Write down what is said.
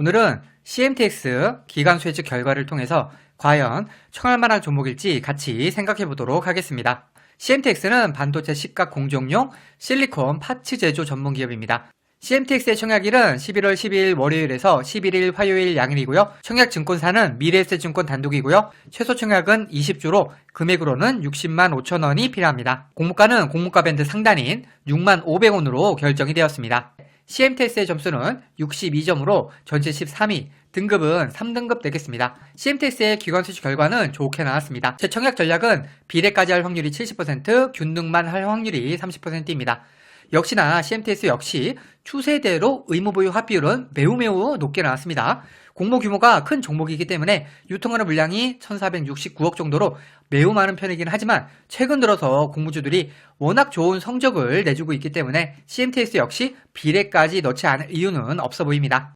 오늘은 CMTX 기간 수혜측 결과를 통해서 과연 청할 만한 종목일지 같이 생각해 보도록 하겠습니다. CMTX는 반도체 식각 공정용 실리콘 파츠 제조 전문 기업입니다. CMTX의 청약일은 11월 12일 월요일에서 11일 화요일 양일이고요. 청약 증권사는 미래에셋증권 단독이고요. 최소 청약은 20주로 금액으로는 60만 5천 원이 필요합니다. 공모가는 공모가 밴드 상단인 6만 500원으로 결정이 되었습니다. CMTS의 점수는 62점으로 전체 13위, 등급은 3등급 되겠습니다. CMTS의 기관 수시 결과는 좋게 나왔습니다. 제 청약 전략은 비례까지 할 확률이 70%, 균등만 할 확률이 30%입니다. 역시나 CMTS 역시 추세대로 의무보유 합비율은 매우 매우 높게 나왔습니다. 공모 규모가 큰 종목이기 때문에 유통하는 물량이 1469억 정도로 매우 많은 편이긴 하지만 최근 들어서 공모주들이 워낙 좋은 성적을 내주고 있기 때문에 CMTS 역시 비례까지 넣지 않을 이유는 없어 보입니다.